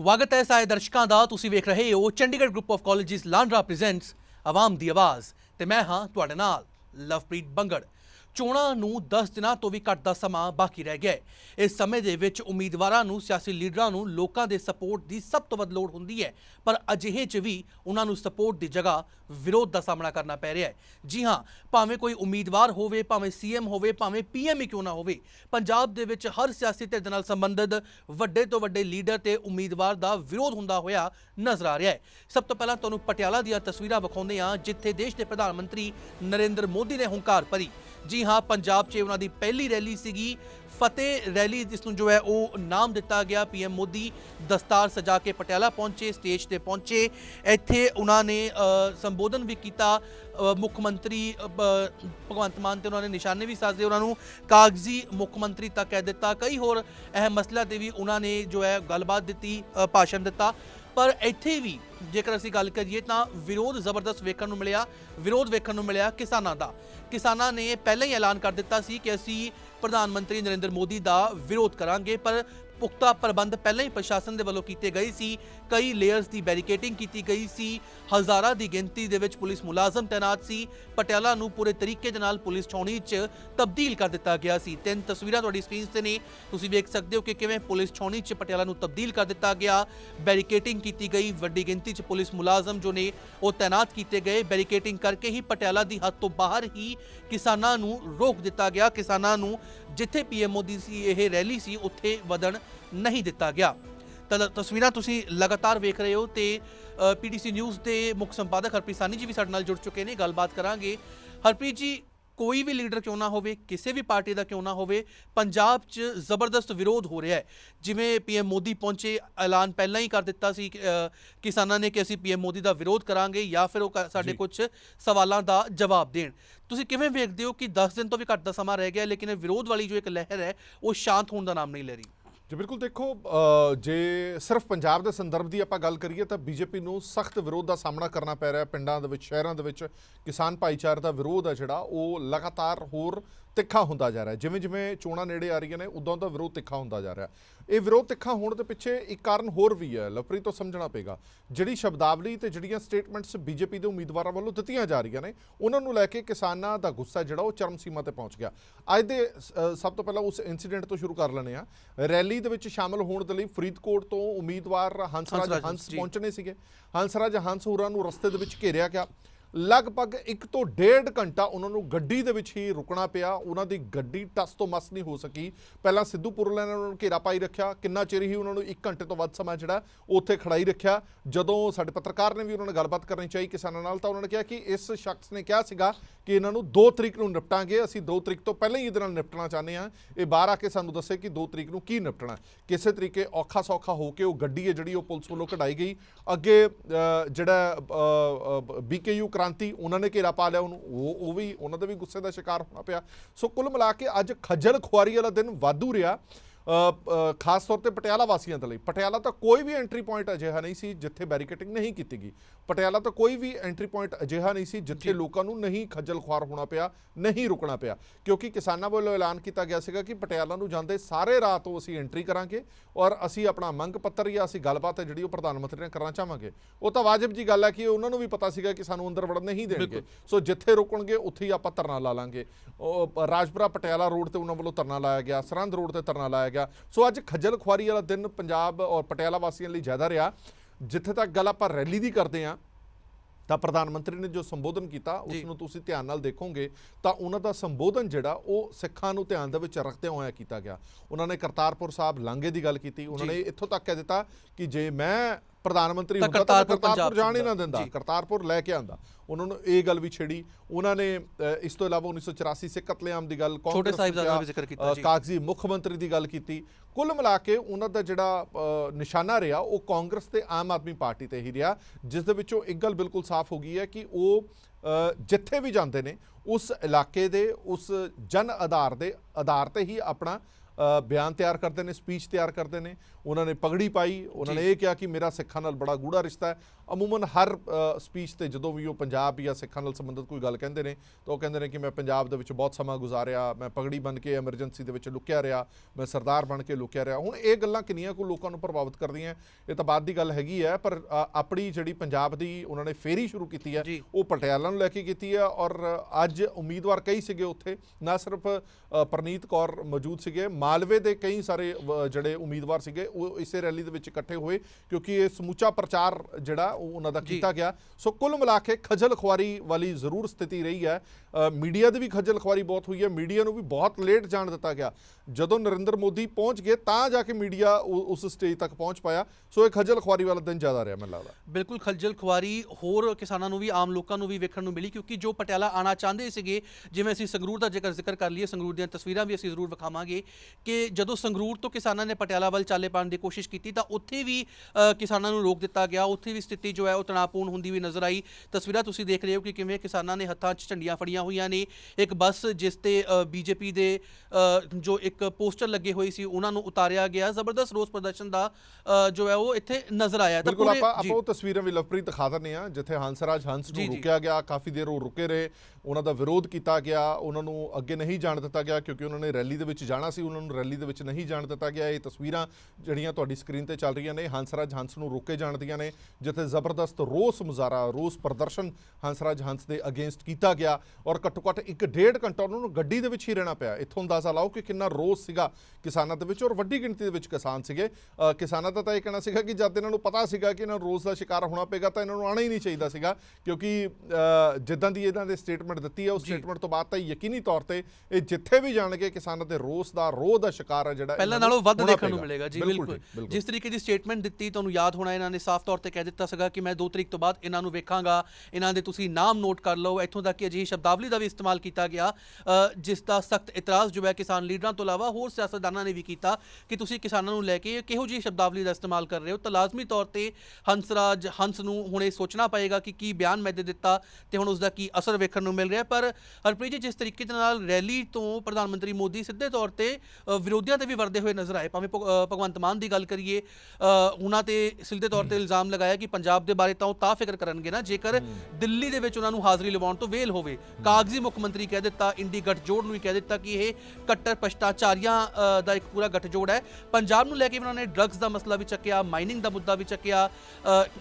ਸਵਾਗਤ ਹੈ ਸਾਰੇ ਦਰਸ਼ਕਾਂ ਦਾ। ਤੁਸੀਂ ਵੇਖ ਰਹੇ ਹੋ Chandigarh group of colleges Landran presents ਆਵਾਮ ਦੀ ਆਵਾਜ਼। ਤੇ ਮੈਂ ਹਾਂ ਤੁਹਾਡੇ ਨਾਲ ਲਵਪ੍ਰੀਤ ਬੰਗੜ। ਚੋਣਾਂ ਨੂੰ 10 ਦਿਨਾਂ ਤੋਂ ਵੀ ਘੱਟ ਦਾ ਸਮਾਂ ਬਾਕੀ ਰਹਿ ਗਿਆ ਹੈ। ਇਸ ਸਮੇਂ ਦੇ ਵਿੱਚ ਉਮੀਦਵਾਰਾਂ ਨੂੰ, ਸਿਆਸੀ ਲੀਡਰਾਂ ਨੂੰ ਲੋਕਾਂ ਦੇ ਸਪੋਰਟ ਦੀ ਸਭ ਤੋਂ ਵੱਧ ਲੋੜ ਹੁੰਦੀ ਹੈ। ਪਰ ਅਜਿਹੇ 'ਚ ਵੀ ਉਹਨਾਂ ਨੂੰ ਸਪੋਰਟ ਦੀ ਜਗ੍ਹਾ ਵਿਰੋਧ ਦਾ ਸਾਹਮਣਾ ਕਰਨਾ ਪੈ ਰਿਹਾ ਹੈ। ਜੀ ਹਾਂ, ਭਾਵੇਂ ਕੋਈ ਉਮੀਦਵਾਰ ਹੋਵੇ, ਭਾਵੇਂ ਸੀਐਮ ਹੋਵੇ, ਭਾਵੇਂ ਪੀਐਮ ਹੀ ਕਿਉਂ ਨਾ ਹੋਵੇ, ਪੰਜਾਬ ਦੇ ਵਿੱਚ ਹਰ ਸਿਆਸੀ ਧਿਰ ਦੇ ਨਾਲ ਸੰਬੰਧਿਤ ਵੱਡੇ ਤੋਂ ਵੱਡੇ ਲੀਡਰ ਤੇ ਉਮੀਦਵਾਰ ਦਾ ਵਿਰੋਧ ਹੁੰਦਾ ਹੋਇਆ ਨਜ਼ਰ ਆ ਰਿਹਾ ਹੈ। ਸਭ ਤੋਂ ਪਹਿਲਾਂ ਤੁਹਾਨੂੰ ਪਟਿਆਲਾ ਦੀਆਂ ਤਸਵੀਰਾਂ ਵਿਖਾਉਂਦੇ ਹਾਂ, ਜਿੱਥੇ ਦੇਸ਼ ਦੇ ਪ੍ਰਧਾਨ ਮੰਤਰੀ ਨਰਿੰਦਰ ਮੋਦੀ ਨੇ ਹੰਕਾਰ ਭਰੀ। ਜੀ ਹਾਂ, ਪੰਜਾਬ 'ਚ ਉਹਨਾਂ ਦੀ ਪਹਿਲੀ ਰੈਲੀ ਸੀਗੀ। ਫਤਿਹ ਰੈਲੀ ਜਿਸ ਨੂੰ ਜੋ ਹੈ ਉਹ ਨਾਮ ਦਿੱਤਾ ਗਿਆ। ਪੀਐਮ ਮੋਦੀ ਦਸਤਾਰ ਸਜਾ ਕੇ ਪਟਿਆਲਾ ਪਹੁੰਚੇ, ਸਟੇਜ ਤੇ ਪਹੁੰਚੇ। ਇੱਥੇ ਉਹਨਾਂ ਨੇ ਸੰਬੋਧਨ ਵੀ ਕੀਤਾ। ਮੁੱਖ ਮੰਤਰੀ ਭਗਵੰਤ ਮਾਨ ਤੇ ਉਹਨਾਂ ਨੇ ਨਿਸ਼ਾਨੇ ਵੀ ਸਾਧੇ ਉਹਨਾਂ ਨੂੰ। ਕਾਗਜ਼ੀ ਮੁੱਖ ਮੰਤਰੀ ਤੱਕ ਕਹਿ ਦਿੱਤਾ। ਕਈ ਹੋਰ ਅਹਿਮ ਮਸਲਾ ਤੇ ਵੀ ਉਹਨਾਂ ਨੇ ਜੋ ਹੈ ਗੱਲਬਾਤ ਦਿੱਤੀ ਭਾਸ਼ਣ ਦਿੱਤਾ। ਪਰ ਇੱਥੇ ਵੀ ਜੇਕਰ ਅਸੀਂ ਗੱਲ ਕਰੀਏ ਤਾਂ ਵਿਰੋਧ ਜ਼ਬਰਦਸਤ ਵੇਖਣ ਨੂੰ ਮਿਲਿਆ, ਵਿਰੋਧ ਵੇਖਣ ਨੂੰ ਮਿਲਿਆ ਕਿਸਾਨਾਂ ਦਾ। ਕਿਸਾਨਾਂ ਨੇ ਪਹਿਲਾਂ ਹੀ ਐਲਾਨ ਕਰ ਦਿੱਤਾ ਸੀ ਕਿ ਅਸੀਂ ਪ੍ਰਧਾਨ ਮੰਤਰੀ ਨਰਿੰਦਰ ਮੋਦੀ ਦਾ ਵਿਰੋਧ ਕਰਾਂਗੇ, ਪਰ ਪੁਖਤਾ ਪ੍ਰਬੰਧ ਪਹਿਲਾਂ ਹੀ ਪ੍ਰਸ਼ਾਸਨ ਦੇ ਵੱਲੋਂ ਕੀਤੇ ਗਏ ਸੀ। ਕਈ ਲੇਅਰਸ ਦੀ ਬੈਰੀਕੇਡਿੰਗ ਕੀਤੀ ਗਈ ਸੀ। ਹਜ਼ਾਰਾਂ ਦੀ ਗਿਣਤੀ ਦੇ ਵਿੱਚ ਪੁਲਿਸ ਮੁਲਾਜ਼ਮ ਤਾਇਨਾਤ ਸੀ। ਪਟਿਆਲਾ ਨੂੰ ਪੂਰੇ ਤਰੀਕੇ ਦੇ ਨਾਲ ਪੁਲਿਸ ਛਾਉਣੀ 'ਚ ਤਬਦੀਲ ਕਰ ਦਿੱਤਾ ਗਿਆ ਸੀ। ਤਿੰਨ ਤਸਵੀਰਾਂ ਤੁਹਾਡੀ ਸਕਰੀਨ ਤੇ ਨੇ। ਤੁਸੀਂ ਵੇਖ ਸਕਦੇ ਹੋ ਕਿ ਕਿਵੇਂ ਪੁਲਿਸ ਛਾਉਣੀ 'ਚ ਪਟਿਆਲਾ ਨੂੰ ਤਬਦੀਲ ਕਰ ਦਿੱਤਾ ਗਿਆ। ਬੈਰੀਕੇਡਿੰਗ ਕੀਤੀ ਗਈ। ਵੱਡੀ ਗਿਣਤੀ 'ਚ ਪੁਲਿਸ ਮੁਲਾਜ਼ਮ ਜੋ ਨੇ, ਉਹ ਤਾਇਨਾਤ ਕੀਤੇ ਗਏ। ਬੈਰੀਕੇਡਿੰਗ ਕਰਕੇ ਹੀ ਪਟਿਆਲਾ ਦੀ ਹੱਦ ਤੋਂ ਬਾਹਰ ਹੀ ਕਿਸਾਨਾਂ ਨੂੰ ਰੋਕ ਦਿੱਤਾ ਗਿਆ। ਕਿਸਾਨਾਂ ਨੂੰ ਜਿੱਥੇ ਪੀਐਮ ਮੋਦੀ ਸੀ, ਇਹ ਰੈਲੀ ਸੀ, ਉੱਥੇ ਵਧਣ ਨਹੀਂ ਦਿੱਤਾ ਗਿਆ। ਤਾਂ ਤਸਵੀਰਾਂ ਤੁਸੀਂ ਲਗਾਤਾਰ ਵੇਖ ਰਹੇ ਹੋ ਤੇ ਪੀਟੀਸੀ ਨਿਊਜ਼ ਦੇ ਮੁੱਖ ਸੰਪਾਦਕ ਹਰਪ੍ਰੀਤ ਸਾਨੀ ਜੀ ਵੀ ਸਾਡੇ ਨਾਲ ਜੁੜ ਚੁੱਕੇ ਨੇ ਗੱਲਬਾਤ ਕਰਾਂਗੇ। ਹਰਪ੍ਰੀਤ ਜੀ ਕੋਈ ਵੀ ਲੀਡਰ ਕਿਉਂ ਨਾ ਹੋਵੇ ਕਿਸੇ ਵੀ ਪਾਰਟੀ ਦਾ ਕਿਉਂ ਨਾ ਹੋਵੇ ਪੰਜਾਬ 'ਚ ਜ਼ਬਰਦਸਤ ਵਿਰੋਧ ਹੋ ਰਿਹਾ ਹੈ। ਜਿਵੇਂ ਪੀਐਮ ਮੋਦੀ ਪਹੁੰਚੇ ਐਲਾਨ ਪਹਿਲਾਂ ਹੀ ਕਰ ਦਿੱਤਾ ਸੀ ਕਿਸਾਨਾਂ ਨੇ ਕਿ ਅਸੀਂ ਪੀਐਮ ਮੋਦੀ ਦਾ ਵਿਰੋਧ ਕਰਾਂਗੇ ਜਾਂ ਫਿਰ ਉਹ ਸਾਡੇ। ਕੁਝ ਸਵਾਲਾਂ ਦਾ ਜਵਾਬ ਦੇਣ। ਤੁਸੀਂ ਕਿਵੇਂ ਵੇਖਦੇ ਹੋ ਕਿ 10 ਦਿਨ ਤੋਂ ਵੀ ਘੱਟ ਦਾ ਸਮਾਂ ਰਹਿ ਗਿਆ ਲੇਕਿਨ ਇਹ ਵਿਰੋਧ ਵਾਲੀ ਜੋ ਇੱਕ ਲਹਿਰ ਹੈ ਉਹ ਸ਼ਾਂਤ ਹੋਣ ਦਾ ਨਾਮ ਨਹੀਂ ਲੈ ਰਹੀ? ਜੀ, ਬਿਲਕੁਲ ਦੇਖੋ ਜੇ ਸਿਰਫ ਪੰਜਾਬ ਦੇ ਸੰਦਰਭ ਦੀ ਆਪਾਂ ਗੱਲ ਕਰੀਏ ਤਾਂ ਬੀਜੇਪੀ ਨੂੰ ਸਖਤ ਵਿਰੋਧ ਦਾ ਸਾਹਮਣਾ ਕਰਨਾ ਪੈ ਰਿਹਾ ਪਿੰਡਾਂ ਦੇ ਵਿੱਚ, ਸ਼ਹਿਰਾਂ ਦੇ ਵਿੱਚ ਕਿਸਾਨ ਭਾਈਚਾਰੇ ਦਾ ਵਿਰੋਧ ਹੈ ਜਿਹੜਾ, ਉਹ ਲਗਾਤਾਰ ਹੋਰ ਤਿੱਖਾ ਹੁੰਦਾ ਜਾ ਰਿਹਾ ਜਿਵੇਂ ਜਿਵੇਂ ਚੋਣਾਂ ਨੇੜੇ ਆ ਰਹੀਆਂ ਨੇ ਉਦੋਂ ਦਾ ਵਿਰੋਧ ਤਿੱਖਾ ਹੁੰਦਾ ਜਾ ਰਿਹਾ। ਇਹ ਵਿਰੋਧ ਤਿੱਖਾ ਹੋਣ ਦੇ ਪਿੱਛੇ ਇੱਕ ਕਾਰਨ ਹੋਰ ਵੀ ਹੈ। ਲਵਪ੍ਰੀਤ ਤੋਂ ਸਮਝਣਾ ਪਏਗਾ। ਜਿਹੜੀ ਸ਼ਬਦਾਵਲੀ ਤੇ ਜਿਹੜੀਆਂ ਸਟੇਟਮੈਂਟਸ ਬੀਜੇਪੀ ਦੇ ਉਮੀਦਵਾਰਾਂ ਵੱਲੋਂ ਦਿੱਤੀਆਂ ਜਾ ਰਹੀਆਂ ਨੇ ਉਹਨਾਂ ਨੂੰ ਲੈ ਕੇ ਕਿਸਾਨਾਂ ਦਾ ਗੁੱਸਾ ਜਿਹੜਾ ਉਹ ਚਰਮ ਸੀਮਾ ਤੇ ਪਹੁੰਚ ਗਿਆ। ਅੱਜ ਦੇ ਸਭ ਤੋਂ ਪਹਿਲਾਂ ਉਸ ਇਨਸੀਡੈਂਟ ਤੋਂ ਸ਼ੁਰੂ ਕਰ ਲੈਣੇ ਆ ਰੈਲੀ ਦੇ ਵਿੱਚ ਸ਼ਾਮਲ ਹੋਣ ਦੇ ਲਈ ਫਰੀਦਕੋਟ ਤੋਂ ਉਮੀਦਵਾਰ ਹੰਸਰਾਜ ਹੰਸ। ਪਹੁੰਚਣੇ ਸੀਗੇ। ਹੰਸਰਾਜ ਹੰਸ ਹੋਰਾਂ ਨੂੰ ਰਸਤੇ ਦੇ ਵਿੱਚ ਘੇਰਿਆ ਗਿਆ। ਲਗਭਗ 1 ਤੋਂ 1.5 ਘੰਟਾ ਉਹਨਾਂ ਨੂੰ ਗੱਡੀ ਦੇ ਵਿੱਚ ਹੀ ਰੁਕਣਾ ਪਿਆ। ਉਹਨਾਂ ਦੀ ਗੱਡੀ ਟਸ ਤੋਂ ਮਸ ਨਹੀਂ ਹੋ ਸਕੀ। ਪਹਿਲਾਂ ਸਿੱਧੂਪੁਰ ਵਾਲਿਆਂ ਨੇ ਉਹਨਾਂ ਨੂੰ ਘੇਰਾ ਪਾਈ ਰੱਖਿਆ। ਕਿੰਨਾ ਚਿਰ ਹੀ ਉਹਨਾਂ ਨੂੰ 1 ਘੰਟੇ ਤੋਂ ਵੱਧ ਸਮਾਂ ਜਿਹੜਾ ਉੱਥੇ ਖੜਾਈ ਰੱਖਿਆ। ਜਦੋਂ ਸਾਡੇ ਪੱਤਰਕਾਰ ਨੇ ਵੀ ਉਹਨਾਂ ਨਾਲ ਗੱਲਬਾਤ ਕਰਨੀ ਚਾਹੀ ਕਿਸਾਨਾਂ ਨਾਲ ਤਾਂ ਉਹਨਾਂ ਨੇ ਕਿਹਾ ਕਿ ਇਸ ਸ਼ਖਸ ਨੇ ਕਿਹਾ ਸੀਗਾ ਕਿ ਇਹਨਾਂ ਨੂੰ 2 ਤਰੀਕ ਨੂੰ ਨਿਪਟਾਂਗੇ। ਅਸੀਂ 2 ਤਰੀਕ ਤੋਂ ਪਹਿਲਾਂ ਹੀ ਇਹਦੇ ਨਾਲ ਨਿਪਟਣਾ ਚਾਹੁੰਦੇ ਹਾਂ। ਇਹ ਬਾਹਰ ਆ ਕੇ ਸਾਨੂੰ ਦੱਸੇ ਕਿ 2 ਤਰੀਕ ਨੂੰ ਕੀ ਨਿਪਟਣਾ। ਕਿਸੇ ਤਰੀਕੇ ਔਖਾ ਸੌਖਾ ਹੋ ਕੇ ਉਹ ਗੱਡੀ ਹੈ ਜਿਹੜੀ ਉਹ ਪੁਲਿਸ ਵੱਲੋਂ ਕਢਾਈ ਗਈ। ਅੱਗੇ ਅ, ਜਿਹੜਾ ਬੀਕੇਯੂ ਕ੍ਰਾਂਤੀ, ਉਹਨਾਂ ਨੇ ਘੇਰਾ ਪਾ ਲਿਆ ਉਹਨੂੰ ਉਹ ਉਹ ਵੀ ਉਹਨਾਂ ਦਾ ਵੀ ਗੁੱਸੇ ਦਾ ਸ਼ਿਕਾਰ ਹੋਣਾ ਪਿਆ। ਸੋ ਕੁੱਲ ਮਿਲਾ ਕੇ ਅੱਜ ਖੱਜਲ ਖੁਆਰੀ ਵਾਲਾ ਦਿਨ ਵਾਧੂ ਰਿਹਾ। ਖਾਸ ਤੌਰ ਤੇ ਪਟਿਆਲਾ ਵਾਸੀਆਂ ਦੇ ਲਈ। ਪਟਿਆਲਾ ਤਾਂ ਕੋਈ ਵੀ ਐਂਟਰੀ ਪੁਆਇੰਟ ਅਜਿਹਾ ਨਹੀਂ ਸੀ ਜਿੱਥੇ ਬੈਰੀਕੇਟਿੰਗ ਨਹੀਂ ਕੀਤੀ ਗਈ। ਪਟਿਆਲਾ ਤਾਂ ਕੋਈ ਵੀ ਐਂਟਰੀ ਪੁਆਇੰਟ ਅਜਿਹਾ ਨਹੀਂ ਸੀ ਜਿੱਥੇ ਲੋਕਾਂ ਨੂੰ ਨਹੀਂ ਖੱਜਲ ਖੁਆਰ ਹੋਣਾ ਪਿਆ ਨਹੀਂ ਰੁਕਣਾ ਪਿਆ। ਕਿਉਂਕਿ ਕਿਸਾਨਾਂ ਵੱਲੋਂ ਐਲਾਨ ਕੀਤਾ ਗਿਆ ਸੀਗਾ ਕਿ ਪਟਿਆਲਾ ਨੂੰ ਜਾਂਦੇ ਸਾਰੇ ਰਾਹ ਤੋਂ ਅਸੀਂ ਐਂਟਰੀ ਕਰਾਂਗੇ ਔਰ ਅਸੀਂ ਆਪਣਾ ਮੰਗ ਪੱਤਰ ਜਾਂ ਅਸੀਂ ਗੱਲਬਾਤ ਹੈ ਜਿਹੜੀ ਉਹ ਪ੍ਰਧਾਨ ਮੰਤਰੀ ਨਾਲ ਕਰਨਾ ਚਾਹਾਂਗੇ। ਉਹ ਤਾਂ ਵਾਜਬ ਜੀ ਗੱਲ ਹੈ ਕਿ ਉਹਨਾਂ ਨੂੰ ਵੀ ਪਤਾ ਸੀਗਾ ਕਿ ਸਾਨੂੰ ਅੰਦਰ ਵੜਨ ਨਹੀਂ ਦੇਣਗੇ। ਸੋ ਜਿੱਥੇ ਰੁਕਣਗੇ ਉੱਥੇ ਹੀ ਆਪਾਂ ਧਰਨਾ ਲਾ ਲਾਂਗੇ। ਉਹ ਰਾਜਪੁਰਾ ਪਟਿਆਲਾ ਰੋਡ ਤੇ ਉਹਨਾਂ ਵੱਲੋਂ ਧਰਨਾ ਲਾਇਆ ਗਿਆ ਸਰਹੰਦ ਰੋਡ ਤੇ ਧਰਨਾ ਲਾਇਆ ਗਿਆ। ਸੋ ਅੱਜ ਖੱਜਲ ਖੁਆਰੀ ਵਾਲਾ ਦਿਨ ਪੰਜਾਬ ਔਰ ਪਟਿਆਲਾ ਵਾਸੀਆਂ ਲਈ ਜ਼ਿਆਦਾ ਰਿਹਾ ਜਿੱਥੇ ਤੱਕ ਗੱਲ ਆਪਾਂ ਰੈਲੀ ਦੀ ਕਰਦੇ ਹਾਂ ਤਾਂ ਪ੍ਰਧਾਨ ਮੰਤਰੀ ਨੇ ਜੋ ਸੰਬੋਧਨ ਕੀਤਾ ਉਸ। ਨੂੰ ਤੁਸੀਂ ਧਿਆਨ ਨਾਲ ਦੇਖੋਗੇ ਤਾਂ ਉਹਨਾਂ ਦਾ ਸੰਬੋਧਨ ਜਿਹੜਾ ਉਹ ਸਿੱਖਾਂ ਨੂੰ ਧਿਆਨ ਦੇ ਵਿੱਚ ਰੱਖਦੇ ਹੋਇਆ ਕੀਤਾ ਗਿਆ ਉਹਨਾਂ ਨੇ ਕਰਤਾਰਪੁਰ ਸਾਹਿਬ ਲਾਂਘੇ ਦੀ ਗੱਲ ਕੀਤੀ ਉਹਨਾਂ। ਨੇ ਇੱਥੋਂ ਤੱਕ ਕਹਿ ਦਿੱਤਾ ਕਿ ਜੇ ਮੈਂ ਪ੍ਰਧਾਨ ਮੰਤਰੀ ਹੁੰਦਾ ਤਾਂ ਕਰਤਾਰਪੁਰ ਜਾਣ ਹੀ ਨਾ ਦਿੰਦਾ। ਕਰਤਾਰਪੁਰ ਲੈ ਕੇ ਆਂਦਾ। ਉਹਨਾਂ ਨੂੰ ਇਹ ਗੱਲ ਵੀ ਛੇੜੀ। ਉਹਨਾਂ ਨੇ ਇਸ ਤੋਂ ਇਲਾਵਾ 1984 ਸਿੱਖ ਕਤਲੇਆਮ ਦੀ ਗੱਲ ਕਾਂਗਰਸ ਸਾਹਿਬਜ਼ਾਦਿਆਂ ਦਾ ਵੀ ਜ਼ਿਕਰ ਕੀਤਾ ਜੀ। ਕਾਗਜ਼ੀ ਮੁੱਖ ਮੰਤਰੀ ਦੀ ਗੱਲ ਕੀਤੀ। ਕੁੱਲ ਮਿਲਾ ਕੇ ਉਹਨਾਂ ਦਾ ਜਿਹੜਾ ਨਿਸ਼ਾਨਾ ਰਿਹਾ ਉਹ ਕਾਂਗਰਸ ਤੇ ਆਮ ਆਦਮੀ ਪਾਰਟੀ ਤੇ ਹੀ ਰਿਹਾ ਜਿਸ ਦੇ ਵਿੱਚੋਂ ਇੱਕ ਗੱਲ ਬਿਲਕੁਲ ਸਾਫ਼ ਹੋ ਗਈ ਹੈ ਕਿ ਉਹ ਜਿੱਥੇ ਵੀ ਜਾਂਦੇ ਨੇ ਉਸ ਇਲਾਕੇ ਦੇ ਉਸ ਜਨ ਆਧਾਰ ਦੇ ਆਧਾਰ ਤੇ ਹੀ ਆਪਣਾ ਬਿਆਨ ਤਿਆਰ ਕਰਦੇ ਨੇ ਸਪੀਚ ਤਿਆਰ ਕਰਦੇ ਨੇ। ਉਹਨਾਂ ਨੇ ਪਗੜੀ ਪਾਈ ਉਹਨਾਂ ਨੇ ਇਹ ਕਿਹਾ ਕਿ ਮੇਰਾ ਸਿੱਖਾਂ ਨਾਲ ਬੜਾ ਗੂੜਾ ਰਿਸ਼ਤਾ ਹੈ। ਅਮੂਮਨ ਹਰ ਸਪੀਚ ਤੇ ਜਦੋਂ ਵੀ ਉਹ ਪੰਜਾਬ ਜਾਂ ਸਿੱਖਾਂ ਨਾਲ ਸੰਬੰਧਿਤ ਕੋਈ ਗੱਲ ਕਹਿੰਦੇ ਨੇ ਤਾਂ ਉਹ ਕਹਿੰਦੇ ਨੇ ਕਿ ਮੈਂ ਪੰਜਾਬ ਦੇ ਵਿੱਚ ਬਹੁਤ ਸਮਾਂ ਗੁਜ਼ਾਰਿਆ ਮੈਂ ਪਗੜੀ ਬਣ ਕੇ ਐਮਰਜੈਂਸੀ ਦੇ ਵਿੱਚ ਲੁਕਿਆ ਰਿਹਾ ਮੈਂ ਸਰਦਾਰ ਬਣ ਕੇ ਲੁਕਿਆ ਰਿਹਾ। ਹੁਣ ਇਹ ਗੱਲਾਂ ਕਿੰਨੀਆਂ ਕੁ ਲੋਕਾਂ ਨੂੰ ਪ੍ਰਭਾਵਿਤ ਕਰਦੀਆਂ ਇਹ ਤਾਂ ਬਾਅਦ ਦੀ ਗੱਲ ਹੈਗੀ ਹੈ ਪਰ ਆਪਣੀ ਜਿਹੜੀ ਪੰਜਾਬ ਦੀ ਉਹਨਾਂ ਨੇ ਫੇਰੀ ਸ਼ੁਰੂ ਕੀਤੀ ਹੈ। ਉਹ ਪਟਿਆਲਾ ਨੂੰ ਲੈ ਕੇ ਕੀਤੀ ਹੈ ਔਰ ਅੱਜ ਉਮੀਦਵਾਰ ਕਈ ਸੀਗੇ ਉੱਥੇ ਨਾ ਸਿਰਫ ਪ੍ਰਨੀਤ ਕੌਰ ਮੌਜੂਦ ਸੀਗੇ ਮਾਲਵੇ ਦੇ ਕਈ ਸਾਰੇ ਜਿਹੜੇ ਉਮੀਦਵਾਰ ਸੀਗੇ ਉਹ ਇਸੇ ਰੈਲੀ ਦੇ ਵਿੱਚ ਇਕੱਠੇ ਹੋਏ ਕਿਉਂਕਿ ਇਹ ਸਮੁੱਚਾ ਪ੍ਰਚਾਰ ਜਿਹੜਾ ਉਹ ਉਹਨਾਂ ਦਾ। ਕੀਤਾ ਗਿਆ। ਸੋ ਕੁੱਲ ਮਿਲਾ ਕੇ ਖੱਜਲ ਖੁਆਰੀ ਵਾਲੀ ਜ਼ਰੂਰ ਸਥਿਤੀ ਰਹੀ ਹੈ। ਮੀਡੀਆ ਦੀ ਵੀ ਖੱਜਲ ਖੁਆਰੀ ਬਹੁਤ ਹੋਈ ਹੈ। ਮੀਡੀਆ ਨੂੰ ਵੀ ਬਹੁਤ ਲੇਟ ਜਾਣ ਦਿੱਤਾ ਗਿਆ। ਜਦੋਂ ਨਰਿੰਦਰ ਮੋਦੀ ਪਹੁੰਚ ਗਏ ਤਾਂ ਜਾ ਕੇ ਮੀਡੀਆ ਉਸ ਸਟੇਜ ਤੱਕ ਪਹੁੰਚ ਪਾਇਆ। ਸੋ ਇਹ ਖੱਜਲ ਖੁਆਰੀ ਵਾਲਾ ਦਿਨ ਜ਼ਿਆਦਾ ਰਿਹਾ ਮੈਨੂੰ ਲੱਗਦਾ। ਬਿਲਕੁਲ ਖੱਜਲ ਖੁਆਰੀ ਹੋਰ ਕਿਸਾਨਾਂ ਨੂੰ ਵੀ ਆਮ ਲੋਕਾਂ ਨੂੰ ਵੀ ਵੇਖਣ ਨੂੰ ਮਿਲੀ ਕਿਉਂਕਿ ਜੋ ਪਟਿਆਲਾ ਆਣਾ ਚਾਹੁੰਦੇ ਸੀਗੇ ਜਿਵੇਂ ਅਸੀਂ ਸੰਗਰੂਰ ਦਾ ਜੇਕਰ ਜ਼ਿਕਰ ਕਰ ਲਈਏ ਸੰਗਰੂਰ ਦੀਆਂ ਤਸਵੀਰਾਂ ਵੀ ਅਸੀਂ ਜ਼ਰੂਰ ਵਿਖਾਵਾਂਗੇ ਕਿ ਜਦੋਂ ਸੰਗਰੂਰ ਤੋਂ ਕਿਸਾਨਾਂ ਨੇ ਪਟਿਆਲਾ ਵੱਲ ਚਾਲੇ ਪਾਉਣ ਦੀ ਕੋਸ਼ਿਸ਼ ਕੀਤੀ ਤਾਂ ਉੱਥੇ ਵੀ ਕਿਸਾਨਾਂ ਨੂੰ ਰੋਕ ਦਿੱਤਾ ਗਿਆ। ਉੱਥੇ ਵੀ ਸਥਿਤੀ ਜੋ ਹੈ ਉਹ ਤਣਾਅਪੂਰਨ ਹੁੰਦੀ ਵੀ ਨਜ਼ਰ ਆਈ। ਤਸਵੀਰਾਂ ਤੁਸੀਂ ਦੇਖ ਰਹੇ ਹੋ ਕਿ ਕਿਵੇਂ ਕਿਸਾਨਾਂ ਨੇ ਹੱਥਾਂ 'ਚ ਝੰਡੀਆਂ ਫੜੀਆਂ ਹੋਈਆਂ ਨੇ। ਇੱਕ ਬੱਸ ਜਿਸ ਤੇ ਬੀਜੇਪੀ ਦੇ ਜੋ ਇੱਕ ਪੋਸਟਰ ਲੱਗੇ ਹੋਏ ਸੀ ਉਹਨਾਂ ਨੂੰ ਉਤਾਰਿਆ ਗਿਆ। ਜ਼ਬਰਦਸਤ ਰੋਸ ਪ੍ਰਦਰਸ਼ਨ ਦਾ ਜੋ ਹੈ ਉਹ ਇੱਥੇ ਨਜ਼ਰ ਆਇਆ। ਤਾਂ ਬਿਲਕੁਲ ਪੂਰੇ- ਆਪਾਂ। ਆਪਾਂ ਉਹ ਤਸਵੀਰਾਂ ਵੀ ਲਵਪ੍ਰੀਤ ਦਿਖਾ ਦਿੰਦੇ ਆ ਜਿੱਥੇ ਹੰਸਰਾਜ ਹੰਸ ਨੂੰ। ਰੁਕਿਆ ਗਿਆ। ਕਾਫੀ ਦੇਰ ਉਹ ਰੁਕੇ ਰਹੇ। ਉਹਨਾਂ ਦਾ ਵਿਰੋਧ ਕੀਤਾ ਗਿਆ। ਉਹਨਾਂ ਨੂੰ ਅੱਗੇ ਨਹੀਂ ਜਾਣ ਦਿੱਤਾ ਗਿਆ ਕਿਉਂਕਿ ਉਹਨਾਂ ਨੇ ਰੈਲੀ ਦੇ ਵਿੱਚ ਜਾਣਾ ਸੀ। ਉਹਨਾਂ ਨੂੰ ਰੈਲੀ ਦੇ ਵਿੱਚ ਨਹੀਂ ਜਾਣ ਦਿੱਤਾ ਗਿਆ। ਇਹ ਤਸਵੀਰਾਂ ਜਿਹੜੀਆਂ ਤੁਹਾਡੀ ਸਕਰੀਨ ਤੇ ਚੱਲ ਰਹੀਆਂ ਨੇ ਹੰਸਰਾਜ ਹੰਸ ਨੂੰ ਰੋਕੇ ਜਾਣ ਦੀਆਂ ਨੇ ਜਿੱਥੇ ਜ਼ਬਰਦਸਤ ਰੋਸ ਮੁਜ਼ਾਹਰਾ ਰੋਸ ਪ੍ਰਦਰਸ਼ਨ ਹੰਸਰਾਜ ਹੰਸ ਦੇ ਅਗੇਂਸਟ ਕੀਤਾ ਗਿਆ ਔਰ ਘੱਟੋ ਘੱਟ ਇੱਕ ਡੇਢ ਘੰਟਾ ਉਹਨਾਂ ਨੂੰ ਗੱਡੀ ਦੇ ਵਿੱਚ ਹੀ ਰਹਿਣਾ ਪਿਆ। ਇੱਥੋਂ ਅੰਦਾਜ਼ਾ ਲਾਓ ਕਿ ਕਿੰਨਾ ਰੋਸ ਸੀਗਾ ਕਿਸਾਨਾਂ ਦੇ ਵਿੱਚ ਔਰ ਵੱਡੀ ਗਿਣਤੀ ਦੇ ਵਿੱਚ ਕਿਸਾਨ ਸੀਗੇ। ਕਿਸਾਨਾਂ ਦਾ ਤਾਂ ਇਹ ਕਹਿਣਾ ਸੀਗਾ ਕਿ ਜਦ ਇਹਨਾਂ ਨੂੰ ਪਤਾ ਸੀਗਾ ਕਿ ਇਹਨਾਂ ਨੂੰ ਰੋਸ ਦਾ ਸ਼ਿਕਾਰ ਹੋਣਾ ਪਏਗਾ ਤਾਂ ਇਹਨਾਂ ਨੂੰ ਆਣਾ ਹੀ ਨਹੀਂ ਚਾਹੀਦਾ ਸੀਗਾ ਕਿਉਂਕਿ ਜਿੱਦਾਂ ਦੀ ਇਹਨਾਂ ਦੇ ਸਟੇਟਮੈਂਟ ਦਿੱਤੀ ਹੈ ਉਸ ਸਟੇਟਮੈਂਟ ਤੋਂ ਬਾਅਦ ਤਾਂ ਯਕੀਨੀ ਤੌਰ ਤੇ ਇਹ ਜਿੱਥੇ ਵੀ ਜਾਣਗੇ ਕਿਸਾਨਾਂ ਦੇ ਰੋਸ ਦਾ ਰੋਹ ਦਾ ਸ਼ਿਕਾਰ ਹੈ ਜਿਹੜਾ ਪਹਿਲਾਂ ਨਾਲੋਂ ਵੱਧ ਦੇਖਣ ਨੂੰ। ਮਿਲੇਗਾ। ਜੀ ਬਿਲਕੁਲ ਜਿਸ ਤਰੀਕੇ ਦੀ ਸਟੇਟਮੈਂਟ ਦਿੱਤੀ ਤੁਹਾਨੂੰ ਯਾਦ ਹੋਣਾ ਇਹਨਾਂ ਨੇ ਸਾਫ਼ ਤੌਰ ਤੇ ਕਹਿ ਦਿੱਤਾ ਸੀਗਾ ਕਿ ਮੈਂ 2 ਤਰੀਕ ਤੋਂ ਬਾਅਦ ਇਹਨਾਂ ਨੂੰ ਵੇਖਾਂਗਾ। ਇਹਨਾਂ ਦੇ ਤੁਸੀਂ ਨਾਮ ਨੋਟ ਕਰ ਲਓ। ਇੱਥੋਂ ਤੱਕ ਕਿ ਅਜਿਹੀ ਸ਼ਬਦਾਵਲੀ ਦਾ ਵੀ ਇਸਤੇਮਾਲ ਕੀਤਾ ਗਿਆ। ਜਿਸ ਦਾ ਸਖਤ ਇਤਰਾਜ਼ ਜੋ ਹੈ ਕਿਸਾਨ ਲੀਡਰਾਂ ਤੋਂ ਇਲਾਵਾ ਹੋਰ ਸਿਆਸਤਦਾਨਾਂ ਨੇ ਵੀ ਕੀਤਾ ਕਿ ਤੁਸੀਂ ਕਿਸਾਨਾਂ ਨੂੰ ਲੈ ਕੇ ਕਿਹੋ ਜਿਹੀ ਸ਼ਬਦਾਵਲੀ ਦਾ ਇਸਤੇਮਾਲ ਕਰ ਰਹੇ ਹੋ? ਤਾਂ ਲਾਜ਼ਮੀ ਤੌਰ ਤੇ ਹੰਸਰਾਜ ਹੰਸ ਨੂੰ ਹੁਣ ਇਹ ਸੋਚਣਾ ਪਏਗਾ ਕਿ ਕੀ ਬਿਆਨ ਮੈਂ ਦੇ ਦਿੱਤਾ ਤੇ ਹੁਣ ਉਸ ਦਾ ਕੀ ਅਸਰ ਵੇਖਣ ਨੂੰ ਮਿਲ ਰਿਹਾ। ਪਰ ਹਰਪ੍ਰੀਤ ਜੀ ਜਿਸ ਤਰੀਕੇ ਦੇ ਨਾਲ ਰੈਲੀ ਤੋਂ ਪ੍ਰਧਾਨ ਮੰਤਰੀ ਮੋਦੀ ਸਿੱਧੇ ਤੌਰ ਤੇ ਵਿਰੋਧੀਆਂ ਤੇ ਵੀ ਵਰਦੇ ਹੋਏ ਨਜ਼ਰ ਆਏ ਭਾਵੇਂ ਭਗਵੰਤ ਮਾਨ ਦੀ ਗੱਲ ਕਰੀਏ ਅ, ਉਹਨਾਂ ਤੇ ਸਿੱਧੇ ਤੌਰ ਤੇ ਇਲਜ਼ਾਮ ਲਗਾਇਆ ਕਿ ਪੰਜਾਬ ਦੇ ਬਾਰੇ ਤਾਂ ਉਹ ਤਾਂ ਫਿਕਰ ਕਰਨਗੇ ਨਾ ਜੇਕਰ ਦਿੱਲੀ ਦੇ ਵਿੱਚ ਉਹਨਾਂ ਨੂੰ ਹਾਜ਼ਰੀ ਲਵਾਉਣ ਤੋਂ ਵੇਲ ਹੋਵੇ। ਕਾਗਜ਼ੀ ਮੁੱਖ ਮੰਤਰੀ ਕਹਿ ਦਿੱਤਾ ਇੰਡੀ ਗੱਠਜੋੜ ਨੂੰ ਵੀ ਕਹਿ ਦਿੱਤਾ ਕਿ ਇਹ ਕੱਟਰ ਭ੍ਰਿਸ਼ਟਾਚਾਰੀਆਂ ਦਾ ਇੱਕ ਪੂਰਾ ਗੱਠਜੋੜ ਹੈ। ਪੰਜਾਬ ਨੂੰ ਲੈ ਕੇ ਉਹਨਾਂ ਨੇ ਡਰੱਗਸ ਦਾ ਮਸਲਾ ਵੀ ਚੱਕਿਆ ਮਾਈਨਿੰਗ ਦਾ ਮੁੱਦਾ ਵੀ ਚੱਕਿਆ